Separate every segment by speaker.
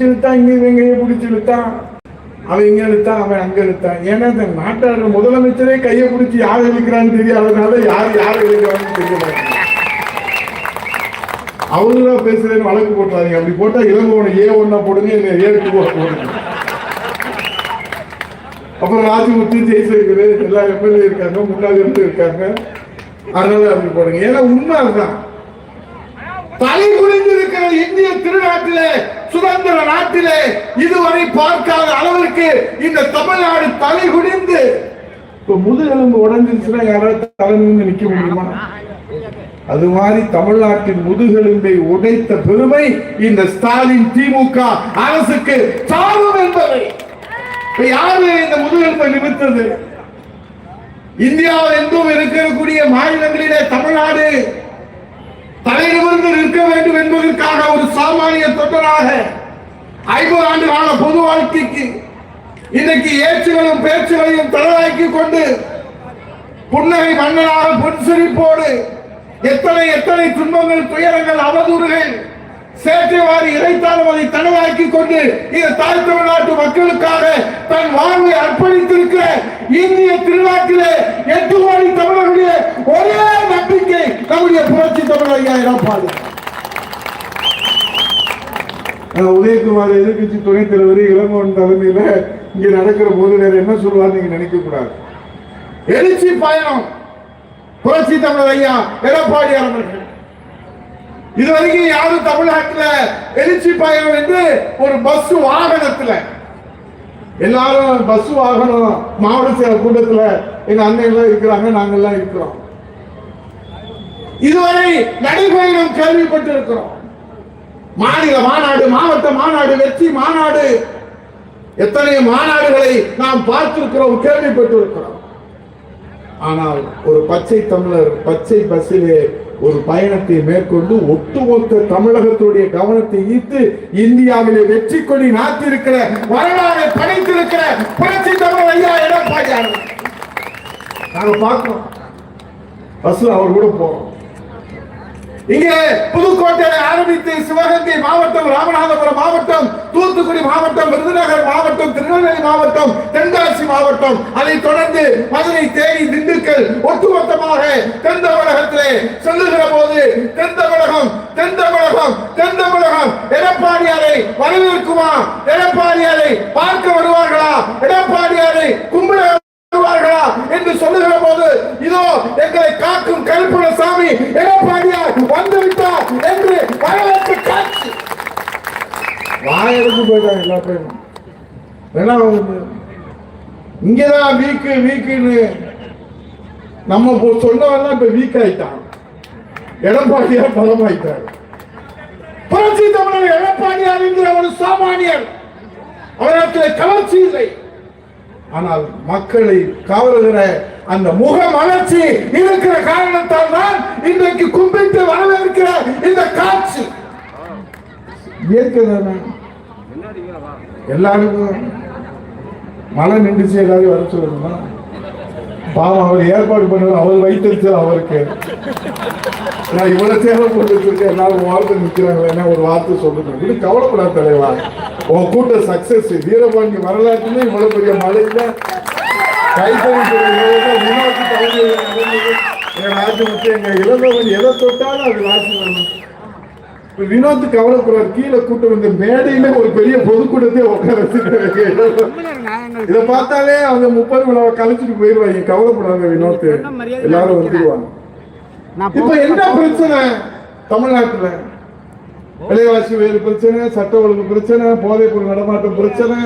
Speaker 1: இழுத்தான் இங்க இவங்க பிடிச்சி இழுத்தான் அவன் இங்க இழுத்தான் அவன் அங்க இழுத்தான் ஏன்னா இந்த நாட்டாள முதலமைச்சரே கையை பிடிச்சி யார் இழுக்கிறான்னு தெரியாதனால யார் யார் இழுக்கிறான்னு தெரிய அவங்களா பேசுறேன்னு வழக்கு போட்டுறாங்க அப்படி போட்டா இளங்கோனை ஏ ஒன்னா போடுங்க இல்லை ஏ டூ போடுங்க. அப்புறம் ராஜமுத்து ஜெய்சங்கர் எல்லா எம்எல்ஏ இருக்காங்க முன்னாள் இருந்து இருக்காங்க. அதனால அப்படி போடுங்க. ஏன்னா உண்மை அதுதான் தலை குனிந்திருக்கிற இந்திய திருநாட்டிலே சுதந்திர நாட்டிலே இதுவரை பார்க்காத அளவிற்கு இந்த தமிழ்நாடு தலை குடிந்து இப்ப முதுகெலும்பு உடஞ்சிருச்சுன்னா யாராவது தலை நிக்க முடியுமா? அது மாதிரி தமிழ்நாட்டின் முதுகெலும்பை உடைத்த பெருமை இந்த ஸ்டாலின் திமுக அரசுக்கு சாரும் என்பதை. யாரு இந்த முதுகெலும்பை நிமித்தது? இந்தியாவில் எங்கும் இருக்கக்கூடிய மாநிலங்களிலே தமிழ்நாடு தலைநிமிர்ந்து நிற்க வேண்டும் என்பதற்காக ஒரு சாமானிய தொண்டராக ஐம்பது ஆண்டு கால பொது வாழ்க்கைக்கு இன்னைக்கு ஏச்சுகளும் பேச்சுகளையும் தலைவாக்கி கொண்டு புன்னகை மன்னனாக புன்சிரிப்போடு எத்தனை எத்தனை துன்பங்கள் துயரங்கள் அவதூறுகள் சேற்றை வாரி இறைத்தாலும் அதை தனவாக்கி கொண்டு இந்த தாய் தமிழ்நாட்டு மக்களுக்காக தன் வாழ்வை அர்ப்பணித்திருக்கிற இந்திய திருநாட்டிலே எட்டு கோடி தமிழர்களுடைய ஒரே நம்பிக்கை நம்முடைய புரட்சி தான் பாடு உதயகுமார் எதிர்கட்சி துணைத் தலைவர் இளங்கோன் தலைமையில இங்க நடக்கிற போது வேற என்ன சொல்லுவார் நீங்க நினைக்க கூடாது எழுச்சி பயணம். புரட்சி தமிழர் ஐயா எடப்பாடியார் அவர்கள். இதுவரைக்கும் யாரும் தமிழ்நாட்டுல எழுச்சி பயணம் என்று ஒரு பஸ் வாகனத்துல எல்லாரும் பஸ் வாகனம் மாவட்ட செயலர் கூட்டத்துல எங்க அண்ணன் எல்லாம் இருக்கிறாங்க நாங்கெல்லாம் இருக்கிறோம். இதுவரை நடைபயணம் கேள்விப்பட்டிருக்கிறோம். மாநில மாநாடு மாவட்ட மாநாடு வெற்றி மாநாடு எத்தனை மாநாடுகளை நாம் பார்த்திருக்கிறோம் கேள்விப்பட்டிருக்கிறோம். ஆனால் ஒரு பச்சை தமிழர் பச்சை பஸ்ஸிலே ஒரு பயணத்தை மேற்கொண்டு ஒட்டுமொத்த தமிழகத்துடைய கவனத்தை ஈர்த்து இந்தியாவிலே வெற்றி கொடி நாட்டிருக்கிற வரலாறு படைத்திருக்கிற புரட்சி தமிழர் ஐயா எடப்பாடியார் நாங்க பார்க்கிறோம். பஸ்ல அவர் கூட போறோம். இங்கே புதுக்கோட்டையை ஆரம்பித்து சிவகங்கை மாவட்டம் ராமநாதபுரம் மாவட்டம் தூத்துக்குடி மாவட்டம் விருதுநகர் மாவட்டம் திருநெல்வேலி மாவட்டம் தென்காசி மாவட்டம். அதைத் தொடர்ந்து மதுரை தேனி திண்டுக்கல் ஒட்டுமொத்தமாக தென் தமிழகத்திலே செல்லுகிற போது தென் தமிழகம் தென் தமிழகம் தென் தமிழகம். எடப்பாடியாரை வரவேற்குமா? எடப்பாடியாரை பார்க்க வருவார்களா? எடப்பாடியாரை கும்பிட வருவார்களா? என்று சொல்லுகிற போது இதோ சாமி எடப்பாடியார் வந்துவிட்டார் என்று வரவேற்பு காட்சி. வாயெடுத்து போயிட்டாங்க எல்லா பேரும். என்ன இங்கதான் வீக்கு வீக்குன்னு நம்ம சொன்னவெல்லாம் இப்ப வீக் ஆயிட்டான் எடப்பாடியார் பலமாயிட்டார். புரட்சி தமிழர் எடப்பாடியார் என்கிற ஒரு சாமானியர். அவரிடத்தில் கவர்ச்சி இல்லை. ஆனால் மக்களை கவருகிற அந்த முக மலர்ச்சி இருக்கிற காரணத்தால் தான் இன்றைக்கு கும்பிட்டு வரவேற்கிற இந்த காட்சி. இயற்கை தானே எல்லாருக்கும் மழை நின்றுச்சு எல்லாரையும் வர சொல்லணுமா பாவம் அவர் ஏற்பாடு பண்ணுவார் அவர் வைத்திருச்சு அவருக்கு. நான் இவ்வளவு சேவை போட்டு வச்சிருக்கேன் எல்லாரும் வார்த்தை நிற்கிறாங்களே என்ன ஒரு வார்த்தை சொல்லுங்க. இது கவலைப்படாத தலைவா. உன் கூட்ட சக்சஸ் வீரபாண்டி வரலாற்றுல இவ்வளவு பெரிய மழையில கைத்தறி எங்க இளந்தவன் எதை தொட்டாலும் அது ராசி வரணும் இப்ப வினோத் கவலைப்படுறார். கீழே கூட்டம் இந்த மேடையில ஒரு பெரிய பொதுக்கூட்டத்தை உட்கார வச்சிருக்காரு. இதை பார்த்தாலே அவங்க முப்பது விழாவை கழிச்சிட்டு போயிருவாங்க. கவலைப்படாத வினோத். எல்லாரும் வந்துருவாங்க. இப்ப என்ன பிரச்சனை? தமிழ்நாட்டுல. விலைவாசி வேறு பிரச்சனை சட்ட ஒழுங்கு பிரச்சனை போதைப் பொருள் நடமாட்டம் பிரச்சனை.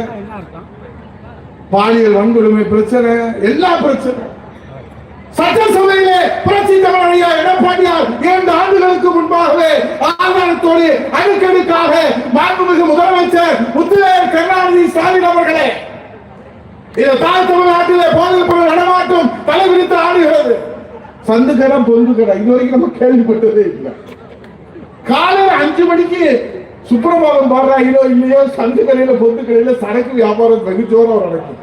Speaker 1: பாலியல் வன்கொடுமை பிரச்சனை எல்லா பிரச்சனை. சட்டசபையிலே புரட்சி தமிழ் எடப்பாடியார் இரண்டு ஆண்டுகளுக்கு முன்பாகவே ஆதாரத்தோடு அடுக்கடுக்காக மாண்புமிகு முதலமைச்சர் முத்துவேர் கருணாநிதி ஸ்டாலின் அவர்களே இந்த தாய் தமிழ்நாட்டிலே போதைப் பொருள் நடமாட்டம் தலைவிரித்து ஆடுகிறது. சந்து கடை பொந்து கடை இது வரைக்கும் நம்ம கேள்விப்பட்டதே இல்லை. காலையில அஞ்சு மணிக்கு சுப்பிரபாதம் பாடுறாங்களோ இல்லையோ சந்து கடையில பொந்து கடையில சரக்கு வியாபாரம் வெகு ஜோரம் நடக்கும்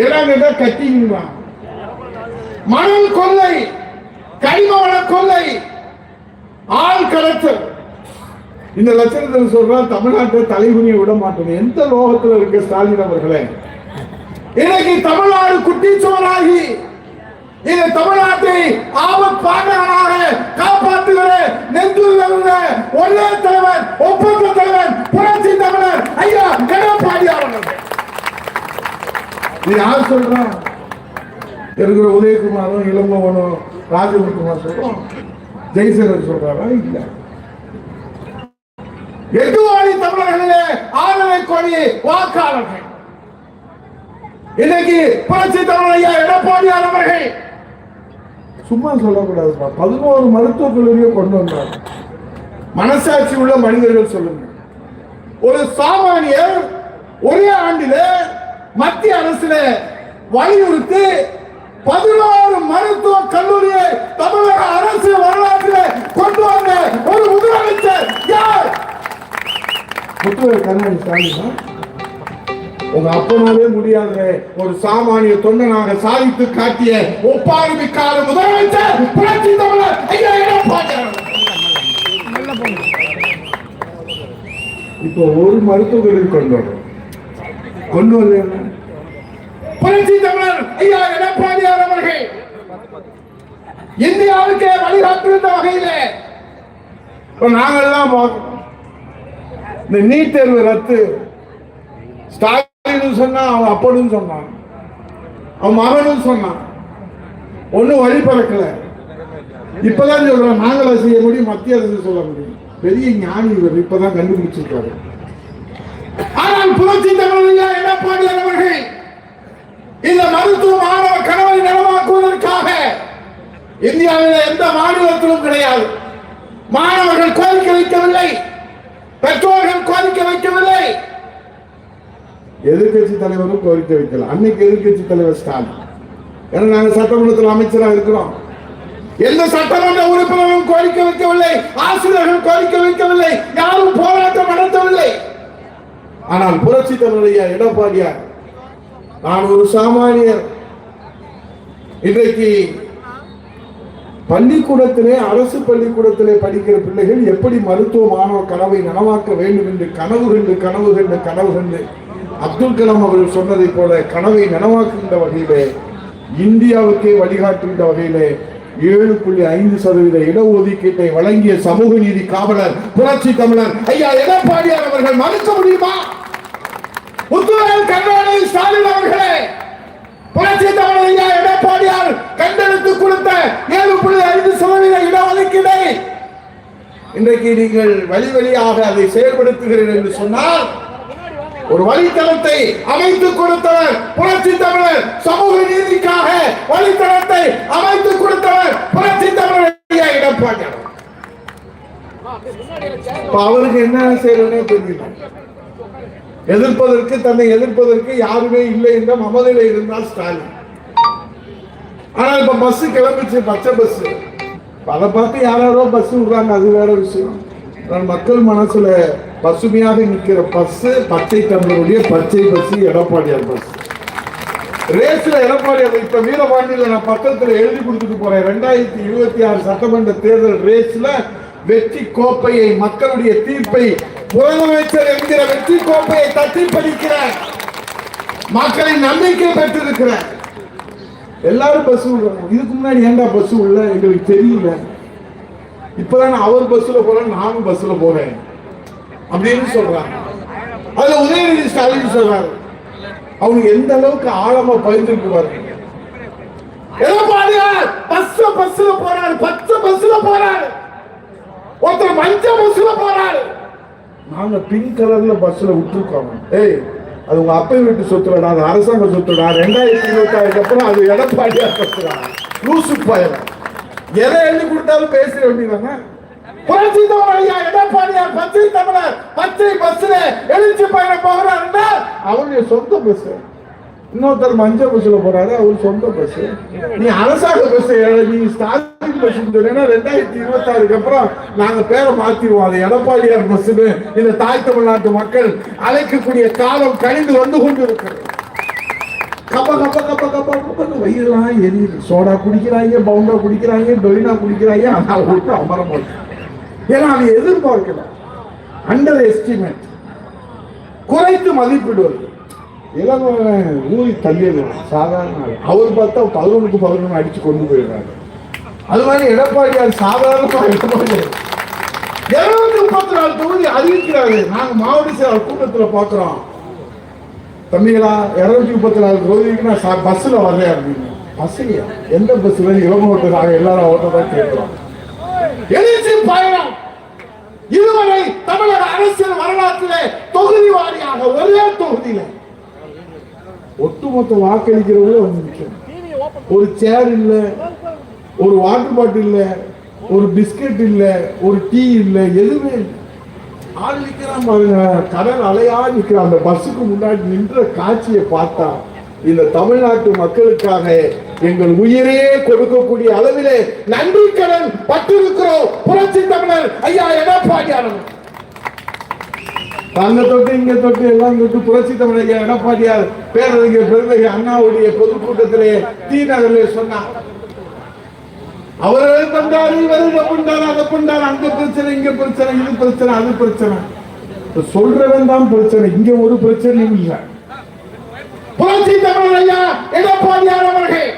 Speaker 1: எல்லாம் கேட்டா மணல் கொள்ளை கனிம வள கொள்ளை ஆள் கடத்தல். இந்த லட்சணத்தில் சொல்றான் தமிழ்நாட்டை தலைகுனிய விட மாட்டோம். எந்த லோகத்தில் இருக்க ஸ்டாலின் அவர்களே? இன்னைக்கு தமிழ்நாடு குட்டிச்சோராகி இந்த தமிழ்நாட்டை ஆபத் பாண்டவனாக காப்பாற்றுகிற நெஞ்சூரில் உள்ள ஒரே தலைவர் ஒப்பந்த தலைவர் புரட்சி தமிழர் ஐயா கடப்பாடி அவர்கள். இது யார் சொல்றா? இருக்கிற உதயகுமாரும் இளம்பவனும் ராஜகுமார் சொல்றோம். ஜெய்சங்கர் சொல்றாரா? இல்ல. எட்டுவாடி தமிழர்களிலே ஆதரவை கோடி வாக்காளர்கள். இன்னைக்கு புரட்சி தமிழையா ஐயா எடப்பாடியார் அவர்கள். சும்மா சொல்லக்கூடாதுப்பா. பதினோரு மருத்துவக் கல்லூரியை கொண்டு வந்தாங்க மனசாட்சி உள்ள மனிதர்கள் சொல்லுங்க. ஒரு சாமானியர் ஒரே ஆண்டிலே மத்திய அரசுல வலியுறுத்தி பதினாறு மருத்துவ கல்லூரியை தமிழக அரசு வரலாற்றில் கொண்டு வந்த ஒரு முதலமைச்சர் யார்? முத்துவர் கருணாநிதி ஸ்டாலின் உங்க அப்பனாலே முடியாத ஒரு சாமானிய தொண்டனாக சாதித்து காட்டிய ஒப்பாருமிக்காத முதலமைச்சர் புரட்சி தமிழர் ஐயா இப்போ ஒரு மருத்துவர்களை கொண்டு வரும் கொண்டு வரல புரட்சி தமிழர் ஐயா எடப்பாடியார் அவர்கள். இந்தியாவுக்கு வழிகாட்டிருந்த வகையிலே. இப்ப நாங்கெல்லாம் இந்த நீட் தேர்வு ரத்து. ஸ்டாலின் சொன்னா அவன் அப்பனும் சொன்னான் அவன் மகனும் சொன்னான் ஒண்ணும் வழி பறக்கல. இப்பதான் சொல்றான் நாங்களா செய்ய முடியும் மத்திய அரசு சொல்ல முடியும். பெரிய ஞானி இவர் இப்பதான் கண்டுபிடிச்சிருக்காரு. ஆனால் புரட்சி தமிழ் எடப்பாடியார் அவர்கள் இந்த மருத்துவ மாணவ கனவை நலமாக்குவதற்காக இந்தியாவில் எந்த மாநிலத்திலும் கிடையாது. மாணவர்கள் கோரிக்கை வைக்கவில்லை. பெற்றோர்கள் கோரிக்கை வைக்கவில்லை. எதிர்கட்சி தலைவரும் கோரிக்கை வைக்கல. அன்னைக்கு எதிர்கட்சி தலைவர் ஸ்டாலின். ஏன்னா நாங்கள் சட்டமன்றத்தில் அமைச்சராக இருக்கிறோம். எந்த சட்டமன்ற உறுப்பினரும் கோரிக்கை வைக்கவில்லை. ஆசிரியர்கள் கோரிக்கை வைக்கவில்லை. யாரும் போராட்டம் நடத்தவில்லை. ஆனால் புரட்சி தமிழையா எடப்பாடியார் நான் ஒரு சாமானியர். இன்றைக்கு பள்ளிக்கூடத்திலே அரசு பள்ளிக்கூடத்திலே படிக்கிற பிள்ளைகள் எப்படி மருத்துவ மாணவ கனவை நனவாக்க வேண்டும் என்று கனவு கண்டு கனவு கண்டு கனவு கண்டு அப்துல் கலாம் அவர்கள் சொன்னதைப் போல கனவை நனவாக்குகின்ற வகையிலே இந்தியாவுக்கே வழிகாட்டுகின்ற வகையிலே ஏழு புள்ளி ஐந்து சதவீத இடஒதுக்கீட்டை வழங்கிய சமூக நீதி காவலர் புரட்சி தமிழர் ஐயா எடப்பாடியார் அவர்கள் மறுக்க முடியுமா? முத்துவரல் கருணாநிதி ஸ்டாலின் அவர்களே புரட்சி தமிழ் ஐயா எடப்பாடியார் கண்டெடுத்து கொடுத்த ஏழு புள்ளி ஐந்து சதவீத இடஒதுக்கீடை இன்றைக்கு நீங்கள் வழி வழியாக அதை செயல்படுத்துகிறீர்கள் என்று சொன்னால் ஒரு வழித்தளத்தை அமைத்து கொடுத்தவர் புரட்சி தமிழர் சமூக நீதிக்காக வழித்தளத்தை அமைத்து கொடுத்தவர் புரட்சி தமிழர் ஐயா எடப்பாடியார் அவருக்கு என்ன செய்யறதுனே தெரியல. எதிர்ப்பதற்கு தன்னை எதிர்ப்பதற்கு யாருமே இல்லை என்ற மமதையில இருந்தால் ஸ்டாலின். ஆனால் இப்ப பஸ் கிளம்பிச்சு பச்சை பஸ் அதை பார்த்து யாராரோ பஸ் விடுறாங்க அது வேற விஷயம். மக்கள் மனசுல பசுமையாக நிற்கிற பஸ் பச்சை தமிழருடைய பச்சை பஸ் எடப்பாடியார் பஸ் ரேஸ்ல எடப்பாடியார் இப்ப வீரபாண்டியில நான் பக்கத்துல எழுதி கொடுத்துட்டு போறேன் ரெண்டாயிரத்தி இருபத்தி ஆறு சட்டமன்ற தேர்தல் ரேஸ்ல வெற்றி கோப்பையை மக்களுடைய தீர்ப்பை முதலமைச்சர் என்கிற வெற்றி கோப்பையை தட்டி படிக்கிற மக்களின் நம்பிக்கை பெற்றிருக்கிறார். எல்லாரும் பஸ் விடுறாங்க இதுக்கு முன்னாடி ஏன்டா பஸ் உள்ள? எங்களுக்கு தெரியல. இப்பதான் அவர் பஸ்ல போறேன் நானும் பஸ்ல போறேன். அப்படின்னு சொல்றாங்க. அதுல உதயநிதி ஸ்டாலின் சொல்றாரு. அவங்க எந்த அளவுக்கு ஆழமா பகிர்ந்துருக்கு பாருங்க எடப்பாடியார் பஸ் பஸ்ல போறாரு பச்சை பஸ்ல போறாரு. ஒருத்தர் மஞ்சள் பஸ்ல போறாரு. நாங்கள் பிங்க் கலரில் பஸ்ஸில் விட்டுருக்கோம். ஏய் அது உங்கள் அப்பை வீட்டு சொத்துலடா அது அரசாங்க சொத்துடா ரெண்டாயிரத்தி இருபத்தி ஆறுக்கு அப்புறம் அது எடப்பாடியார் சொத்துடா. லூசு பயல. எதை எழுதி கொடுத்தாலும் பேச வேண்டியதானே புரட்சி தமிழ் ஐயா எடப்பாடியார் பச்சை தமிழர் பச்சை பஸ்ல எழுச்சி பயணம் போகிறாருன்னா அவருடைய சொந்த பஸ் இன்னொருத்தர் மஞ்சள் பஸ்ல போறாரு அவர் சொந்த பஸ் நீ அரசாங்க பஸ் நீ ஸ்டாலின் ரெண்டாயிரத்தி இருபத்தி ஆறுக்கு அப்புறம் நாங்க பேரை மாத்திடுவோம். அது எடப்பாடியார் பஸ்னு இந்த தாய் தமிழ்நாட்டு மக்கள் அழைக்கக்கூடிய காலம் கழிந்து வந்து கொண்டு கப்ப கப்ப கப்ப கப்ப கப்பன்னு வயிறுலாம் எரியுது. சோடா குடிக்கிறாங்க பவுண்டா குடிக்கிறாங்க டொலினா குடிக்கிறாங்க ஆனா விட்டு அமர மாட்டேன் ஏன்னா அதை எதிர்பார்க்கல. அண்டர் எஸ்டிமேட் குறைத்து மதிப்பிடுவது. இளவன் ஊறி தள்ளிடுவான் சாதாரண அவர் பார்த்தா பதினொன்றுக்கு பதினொன்று அடிச்சு கொண்டு போயிடுறாங்க அது மாதிரி எடப்பாடியார் சாதாரணமாக எடப்பாடியார் இருநூத்தி முப்பத்தி நாலு தொகுதி அறிவிக்கிறாரு. நாங்க மாவட்ட செயலாளர் கூட்டத்துல பாக்குறோம். தம்பிகளா இருநூத்தி முப்பத்தி நாலு தொகுதிக்கு நான் சா- பஸ்ல வர்றேன் அப்படின்னு. பஸ்லையா எந்த பஸ்ல இவங்க ஓட்டுறாங்க எல்லாரும் ஓட்டதான் கேட்கிறோம். எழுச்சி பயணம். இதுவரை தமிழக அரசியல் வரலாற்றிலே தொகுதி வாரியாக ஒரே தொகுதியில ஒட்டுமொத்த வாக்களிக்கிறவங்களே வந்து நிற்கும் ஒரு சேர் இல்லை ஒரு வாட்டர் பாட்டில் இல்லை ஒரு பிஸ்கட் இல்லை ஒரு டீ இல்லை எதுவுமே ஆள் நிற்கிறான் பாருங்க கடல் அலையா நிற்கிற அந்த பஸ்ஸுக்கு முன்னாடி நின்ற காட்சியை பார்த்தா இந்த தமிழ்நாட்டு மக்களுக்காக எங்கள் உயிரே கொடுக்கக்கூடிய அளவிலே நன்றி கடன் பட்டிருக்கிறோம். புரட்சி தமிழர் ஐயா எடப்பாடியார் அங்க தொட்டு இங்க தொட்டு எல்லாம் தொட்டு புரட்சி தமிழர் எடப்பாடியார் பேரறிஞர் பெருந்தகை அண்ணாவுடைய பொதுக்கூட்டத்திலே டி நகரிலே சொன்னார் அவர்கள் பண்றாரு இவர்கள் பண்றாரு அதை பண்றாரு அந்த பிரச்சனை இங்க பிரச்சனை இது பிரச்சனை அது பிரச்சனை. சொல்றவன் தான் பிரச்சனை. இங்க ஒரு பிரச்சனையும் இல்ல. புரட்சி தமிழர் ஐயா எடப்பாடியார் அவர்கள்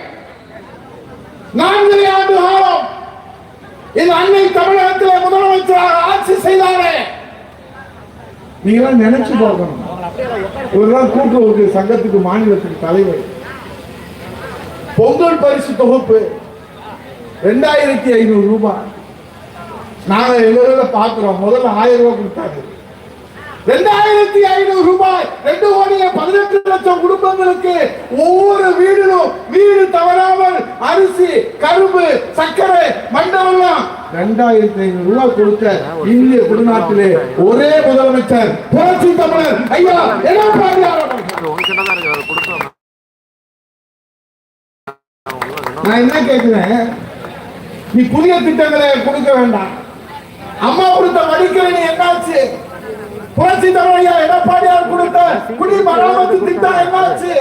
Speaker 1: நான்கு ஆண்டு காலம் இந்த அன்னை தமிழகத்திலே முதலமைச்சராக ஆட்சி செய்தாரே. நீங்களாம் நினைச்சு பார்க்கணும். இவர்தான் கூட்டுறவு சங்கத்துக்கு மாநிலத்துக்கு தலைவர். பொங்கல் பரிசு தொகுப்பு. ரெண்டாயிரத்தி ஐநூறு ரூபாய் நாங்க எங்க பாக்குறோம். முதல்ல ஆயிரம் ரூபாய் கொடுத்தாரு. ரெண்டாயிரத்தி ஐநூறு ரூபாய் ரெண்டு கோடியே பதினெட்டு லட்சம் குடும்பங்களுக்கு ஒவ்வொரு வீடிலும் வீடு தவறாமல் அரிசி கரும்பு சர்க்கரை மண்டபம் ரெண்டாயிரத்தி ஐநூறு ரூபாய் கொடுத்த இந்திய குடிநாட்டிலே ஒரே முதலமைச்சர் புரட்சி தமிழர். ஐயா எடப்பாடியார் நான் என்ன கேட்கிறேன் நீ புதிய திட்டங்களை கொடுக்க வேண்டாம். அம்மா கொடுத்த மடிக்கணி என்னாச்சு? புரட்சி தமிழையா எடப்பாடியார் கொடுத்த குடி மராமத்து திட்டம் என்னாச்சு?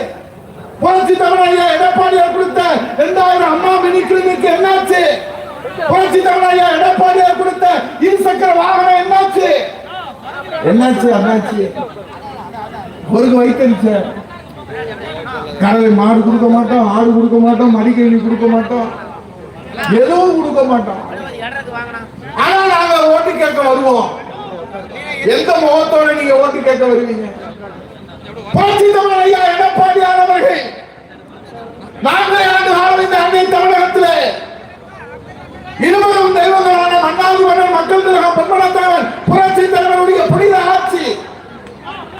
Speaker 1: புரட்சி தமிழையா எடப்பாடியார் கொடுத்த ரெண்டாயிரம் அம்மா மினி என்னாச்சு? புரட்சி தமிழையா எடப்பாடியார் கொடுத்த இருசக்கர வாகனம் என்னாச்சு? என்னாச்சு அண்ணாச்சு? அவருக்கு வைத்தறிச்ச கறவை மாடு கொடுக்க மாட்டோம் ஆடு கொடுக்க மாட்டோம் மடிக்கணி கொடுக்க மாட்டோம். எதுவும் கொடுக்க மாட்டோம் ஆனா நாங்க ஓட்டு கேட்க வருவோம். எந்த முகத்தோட நீங்க ஓட்டு கேட்க வருவீங்க? புரட்சி தமிழ் ஐயா எடப்பாடியார் அவர்கள். நான்கு ஆண்டு காலம் இந்த அன்னை தமிழகத்திலே. இருவரும் தெய்வங்களான மன்னாதி மன்னர் மக்கள் திலகம் பொன்மனத்தேவன் புரட்சி தலைவருடைய புனித ஆட்சி.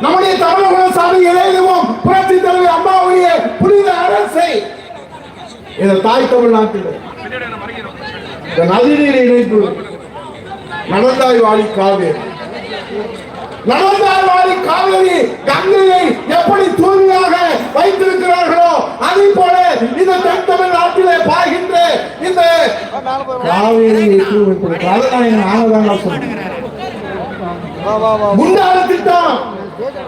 Speaker 1: நம்முடைய தமிழக சாமி இளையதுவும் புரட்சி தலைவர் அம்மாவுடைய புனித அரசை இந்த தாய் தமிழ்நாட்டில். இந்த நதிநீர் இணைப்பு நடந்தாய் வாழி காவேரி. நடந்தாய் வாழி காவேரி கங்கையை எப்படி தூய்மையாக வைத்திருக்கிறார்களோ அதே போல இந்த தென் தமிழ்நாட்டிலே பாய்கின்ற இந்த காவேரி தூய்மைப்படுத்த திட்டம்.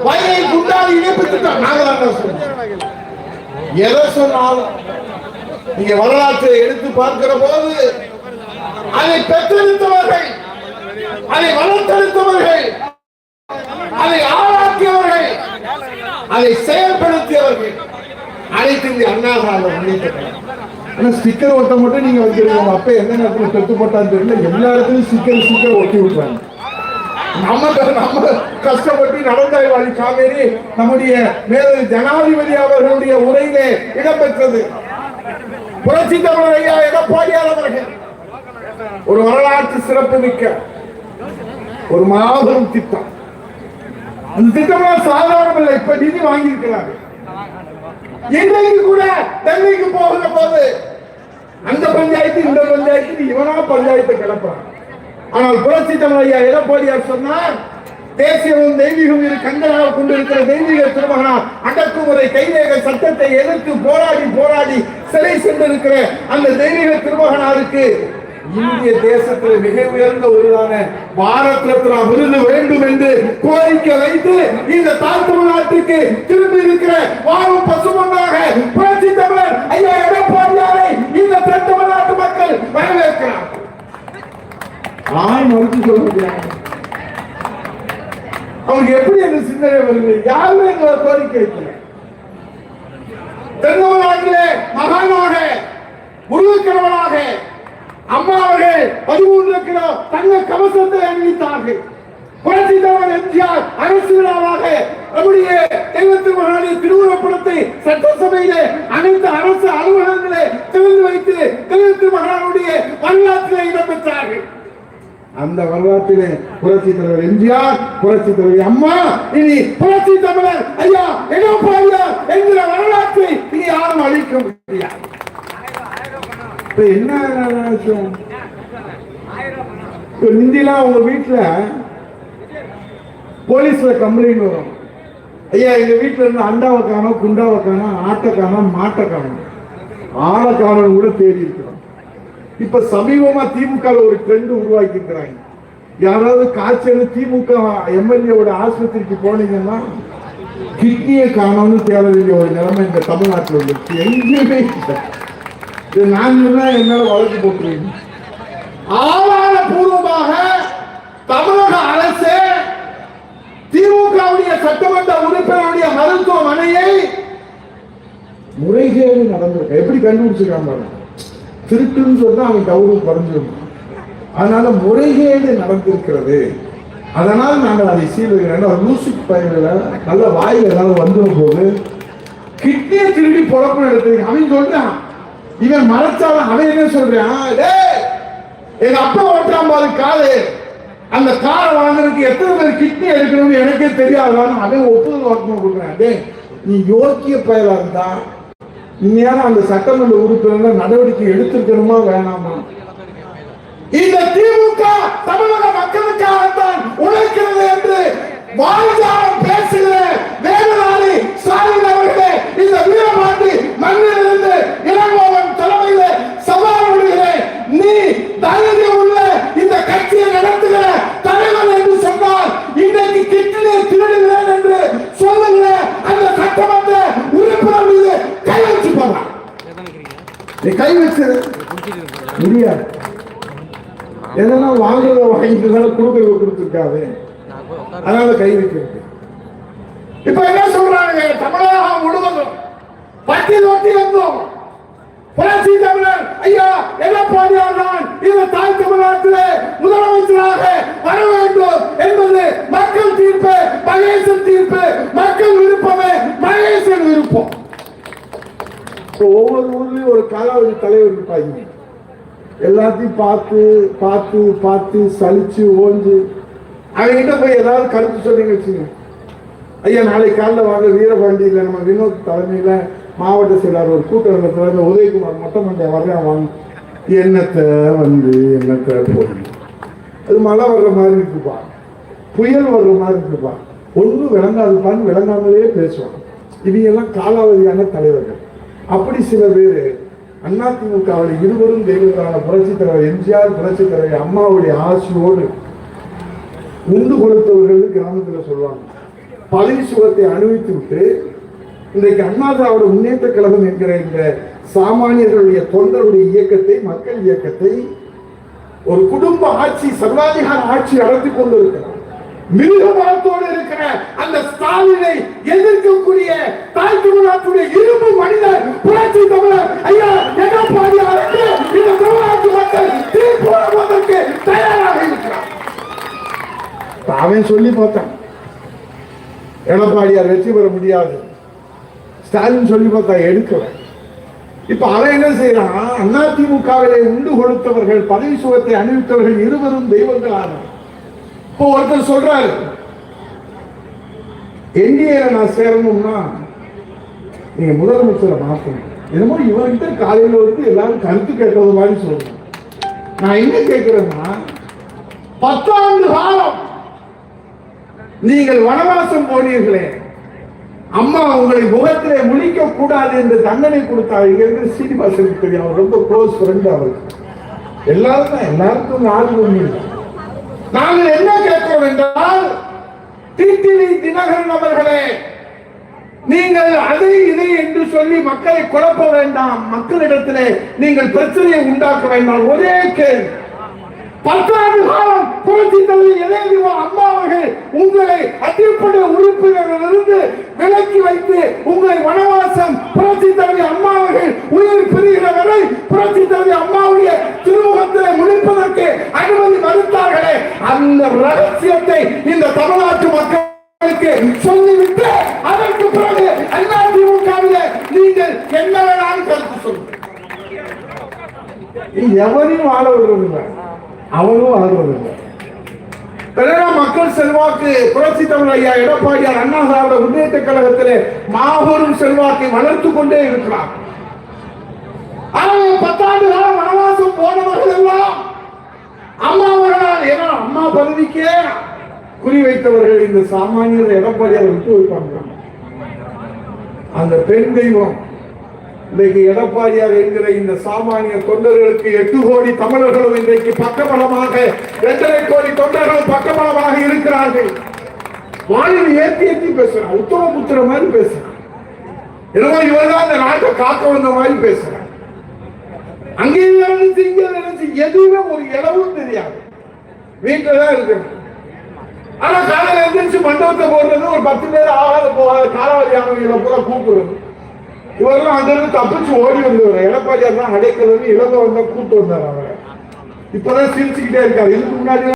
Speaker 1: வயலை குண்டால இணைப்பு திட்டம். நாங்க தான் எதை சொன்னாலும் நீங்க வரலாற்றை எடுத்து பார்க்கிற போது அதை பெற்றெடுத்தவர்கள் அதை வளர்த்தெடுத்தவர்கள் அதை ஆளாக்கியவர்கள் அதை செயல்படுத்தியவர்கள் அனைத்து இந்த அண்ணாதால ஆனா ஸ்டிக்கர் ஒட்ட மட்டும் நீங்க வைக்கிறீங்க. அப்ப எந்த நேரத்துல பெற்று போட்டான்னு தெரியல. எல்லா இடத்துலயும் ஸ்டிக்கர் ஸ்டிக்கர் ஒட்டி விட்டுறாங்க. நம்ம நம்ம கஷ்டப்பட்டு நடந்தாய் வாழி காவேரி நம்முடைய மேலது ஜனாதிபதி அவர்களுடைய உரையிலே இடம்பெற்றது. புரட்சி தமிழர் ஐயா எடப்பாடியார் அவர்கள். ஒரு வரலாற்று சிறப்பு மிக்க ஒரு மாபெரும் திட்டம். அந்த திட்டம் சாதாரணம் இல்லை இப்ப நிதி வாங்கியிருக்கிறாங்க. இன்றைக்கு கூட டெல்லிக்கு போகிற போது அந்த பஞ்சாயத்து இந்த பஞ்சாயத்து இவனா பஞ்சாயத்தை கிளப்புறான். ஆனால் புரட்சி தமிழ் ஐயா எடப்பாடியார் சொன்னார் தேசியமும் தெய்வீகம் இரு கண்களாக கொண்டிருக்கிற தெய்வீக திருமகனா அடக்குமுறை கைவேக சட்டத்தை எதிர்த்து போராடி போராடி சிறை சென்றிருக்கிற அந்த தெய்வீக திருமகனாருக்கு இந்திய தேசத்தில் மிக உயர்ந்த ஒருதான பாரத் ரத்னா விருது வேண்டும் என்று கோரிக்கை வைத்து இந்த தாழ் நாட்டுக்கு திரும்பி இருக்கிற வாழும் பசுமன்னாக புரட்சி தமிழர் ஐயா எடப்பாடியாரை இந்த தமிழ்நாட்டு மக்கள் வரவேற்கிறார். ஆய் மறுத்து சொல்ல அவருக்கு எப்படி எங்க சிந்தனை வருது? யாருமே எங்களை கோரிக்கை வைக்கல. தென்னவராகிலே மகானாக முருகக்கிழவனாக அம்மா அவர்கள் பதிமூன்று கிலோ தங்க கவசத்தை அணிவித்தார்கள். புரட்சி தலைவர் எம்ஜிஆர் அரசு விழாவாக நம்முடைய தெய்வத்து மகாணி திருவுருவப்படத்தை சட்டசபையிலே அனைத்து அரசு அலுவலகங்களே திறந்து வைத்து தெய்வத்து மகானுடைய வரலாற்றிலே இடம்பெற்றார்கள் அந்த வரலாற்றிலே புரட்சி தலைவர் எம்ஜிஆர் புரட்சி தலைவர் அம்மா இனி புரட்சி தமிழர். ஐயா எடப்பாடியார் என்கிற வரலாற்றை இனி யாரும் அழிக்க முடியாது. என்ன முந்திலாம் உங்க வீட்டுல போலீஸ்ல கம்ப்ளைண்ட் வரும். ஐயா எங்க வீட்டுல இருந்து அண்டாவை காணோம் குண்டாவை காணும் ஆட்டை காணும் மாட்டை காணும். ஆளை காணும் கூட தேடி இருக்கிறோம். இப்ப சமீபமா திமுக ஒரு ட்ரெண்ட் உருவாக்கி இருக்கிறாங்க யாராவது காய்ச்சல் திமுக எம்எல்ஏவோட ஆஸ்பத்திரிக்கு போனீங்கன்னா கிட்னியை காணோம்னு தேட வேண்டிய ஒரு நிலைமை இந்த தமிழ்நாட்டில் வந்துருச்சு எங்கேயுமே இது நான் என்னால என் மேல வழக்கு போட்டுருவீங்க ஆதாரபூர்வமாக தமிழக அரசு திமுகவுடைய சட்டமன்ற உறுப்பினருடைய மருத்துவமனையை முறைகேடு நடந்திருக்கு. எப்படி கண்டுபிடிச்சிருக்காங்க திருட்டுன்னு சொன்னால் அவன் கௌரவம் குறைஞ்சிருக்கும் அதனால முறைகேடு நடந்திருக்கிறது. அதனால் நாங்கள் அதை சீர்கிறோம் லூசிக் பயிரில் நல்ல வாயில் ஏதாவது வந்துடும் போது கிட்னியை திருடி பொழப்பு எடுத்து அவன் சொல்றான் இவன் மறைச்சாலும் அவன் என்ன சொல்றான்? எங்க அப்பா ஓட்டான் பாரு காலு. அந்த காரை வாங்குறதுக்கு எத்தனை பேர் கிட்னி எடுக்கணும்னு எனக்கே தெரியாதான்னு அவன் ஒப்புதல் வாக்குமூலம் கொடுக்குறான். டே நீ யோக்கிய பயலா இருந்தா உண்மையான அந்த சட்டமன்ற உறுப்பினர் நடவடிக்கை எடுத்திருக்கணுமா வேணாமா? இந்த திமுக தமிழக மக்களுக்காகத்தான் உழைக்கிறது என்று வாழ்ந்தாலும் பேசுகிற வேலுநாளி ஸ்டாலின் அவர்களே இந்த வீரமாட்டி மண்ணிலிருந்து இளங்கோவன் தலைமையில சவால் விடுகிறேன். நீ தைரியம் உள்ள இந்த கட்சியை நடத்துகிற தலைவர் என்று சொன்னால் இன்றைக்கு கிட்டிலே திருடுகிறேன் என்று சொல்லுகிற அந்த சட்டமன்ற உறுப்பினர் மீது கை வச்சு போறான் நீ கை வச்சு. முடியாது. எதனா வாங்குறத வாங்கிட்டு கொடுக்கறத கொடுத்துருக்காது அதனால கை வைக்கிறது இப்ப என்ன சொல்றாங்க தமிழகம் முழுவதும் பட்டி தொட்டி வந்தோம் புரட்சி தமிழர் ஐயா எடப்பாடியார் தான் இந்த தாய் தமிழ்நாட்டிலே முதலமைச்சராக வர வேண்டும் என்பது மக்கள் தீர்ப்பு மகேசன் தீர்ப்பு மக்கள் விருப்பமே மகேசன் விருப்பம். ஒவ்வொரு ஊர்லயும் ஒரு காலாவதி தலைவர் இருப்பாங்க. எல்லாத்தையும் பார்த்து பார்த்து பார்த்து சலிச்சு ஓஞ்சு. அவங்ககிட்ட போய் ஏதாவது கருத்து சொன்னீங்க வச்சுங்க ஐயா நாளைக்கு காலைல வாங்க வீரபாண்டியில் நம்ம வினோத் தலைமையில் மாவட்ட செயலாளர் ஒரு கூட்டம் நடத்துறாரு. உதயகுமார் மட்டும் கொஞ்சம் வர்றேன் வாங்க என்னத்தை வந்து என்னத்தை போய் அது மழை வர்ற மாதிரி இருக்குப்பா. புயல் வர்ற மாதிரி இருக்குப்பா. ஒன்றும் விளங்காதுப்பான்னு விளங்காமலே பேசுவாங்க இவங்க எல்லாம் காலாவதியான தலைவர்கள். அப்படி சில பேர் அதிமுகவில் இருவரும் தெய்வங்களான புரட்சித் தலைவர் எம்ஜிஆர் புரட்சித் தலைவர் அம்மாவுடைய ஆசியோடு உண்டு கொடுத்தவர்கள் கிராமத்தில் சொல்லுவாங்க. பதவி சுகத்தை அனுபவித்து விட்டு இன்றைக்கு அண்ணா திராவிட முன்னேற்ற கழகம் என்கிற இந்த சாமானியர்களுடைய தொண்டருடைய இயக்கத்தை மக்கள் இயக்கத்தை ஒரு குடும்ப ஆட்சி சர்வாதிகார ஆட்சி நடத்தி கொண்டு இருக்கிறார் மிருகமரத்தோடு இருக்கிற அந்த ஸ்டாலினை எதிர்க்கக்கூடிய தாய் தமிழ்நாட்டுடைய இரும்பு மனிதர் புரட்சி தமிழர் ஐயா எடப்பாடி அரசு இந்த தமிழ்நாட்டு மக்கள் தீர்ப்பு தயாராக இருக்கிறார். அவன் சொல்லி பார்த்தான். எடப்பாடியார் வெற்றி பெற முடியாது. ஸ்டாலின் சொல்லி பார்த்தா எடுக்கல. இப்ப அவன் என்ன செய்யறான்? அதிமுகவிலே உண்டு கொடுத்தவர்கள் பதவி சுகத்தை அணிவித்தவர்கள் இருவரும் தெய்வங்களான இப்போ ஒருத்தர் சொல்றாரு என்டிஏ நான் சேரணும்னா நீங்க முதலமைச்சரை மாற்றணும் என்னமோ இவர்கிட்ட காலையில் வந்து எல்லாரும் கருத்து கேட்கறது மாதிரி சொல்றேன் நான் என்ன கேட்கிறேன்னா பத்தாண்டு காலம் நீங்கள் வனவாசம் போனீர்களே அம்மா உங்களை முகத்திலே முழிக்க கூடாது என்று தண்டனை கொடுத்தாங்க இங்க இருக்கிற சீனிவாசனுக்கு தெரியும் அவர் ரொம்ப க்ளோஸ் ஃப்ரெண்ட் அவருக்கு எல்லாரும் தான் எல்லாருக்கும் ஆள் ஒண்ணு நாங்கள் என்ன கேட்கிறோம் என்றால் டிடிவி தினகரன் அவர்களே நீங்கள் அதை இதை என்று சொல்லி மக்களை குழப்ப வேண்டாம். மக்களிடத்திலே நீங்கள் பிரச்சனையை உண்டாக்க வேண்டாம். ஒரே கேள்வி. பத்தாண்டு காலம் புரட்சி தலைவர் இளையதிவா அம்மா அவர்கள் உங்களை அடிப்படை உறுப்பினரிலிருந்து விலக்கி வைத்து உங்களை வனவாசம் புரட்சி தலைவர் அம்மா அவர்கள் உயிர் பிரிகிற வரை புரட்சி தலைவர் அம்மாவுடைய திருமுகத்திலே முடிப்பதற்கு அனுமதி மறுத்தார்களே. அந்த ரகசியத்தை இந்த தமிழ்நாட்டு மக்களுக்கு சொல்லிவிட்டு அதற்கு பிறகு அண்ணா திமுகவிலே நீங்கள் என்ன வேணாலும் கருத்து சொல்லுங்கள். எவரையும் வாழ விடுறதுங்க அவனும் ஆடுறதில்லை பிறகு மக்கள் செல்வாக்கு புரட்சி தமிழ் ஐயா எடப்பாடியார் அண்ணா சாரோட முன்னேற்ற கழகத்திலே மாபெரும் செல்வாக்கை வளர்த்து கொண்டே இருக்கிறார். ஆனால் பத்தாண்டு காலம் வனவாசம் போனவர்கள் எல்லாம் அம்மா அவர்களால் ஏன்னா அம்மா பதவிக்கே குறி வைத்தவர்கள் இந்த சாமானியர் எடப்பாடியார் விட்டு வைப்பாங்க அந்த பெண் தெய்வம் இன்றைக்கு எடப்பாடியார் என்கிற இந்த சாமானிய தொண்டர்களுக்கு எட்டு கோடி தமிழர்களும் இன்றைக்கு பக்கபலமாக எட்டரை கோடி தொண்டர்களும் பக்கபலமாக இருக்கிறார்கள். வாயில் ஏத்தி ஏத்தி பேசுறான். உத்தம புத்திர மாதிரி பேசுறான். என்னமோ இவர்தான் இந்த நாட்டை காக்க வந்த மாதிரி பேசுறான். அங்கேயும் நினைச்சு இங்க நினைச்சு எதுவுமே ஒரு இடமும் தெரியாது. வீட்டுல தான் இருக்கிறேன். ஆனா காலையில் எழுந்திரிச்சு மண்டபத்தை போடுறது ஒரு பத்து பேர் ஆகாத போகாத. காலாவதியானவங்களை பூரா கூப்பிடுறது. இவரெல்லாம் அங்கிருந்து தப்பிச்சு ஓடி வந்தவர். எடப்பாடியார் தான் அடைக்கலன்னு இழந்த வந்தா கூட்டு வந்தார் அவரை. இப்பதான் சிரிச்சுக்கிட்டே இருக்காரு. இதுக்கு முன்னாடி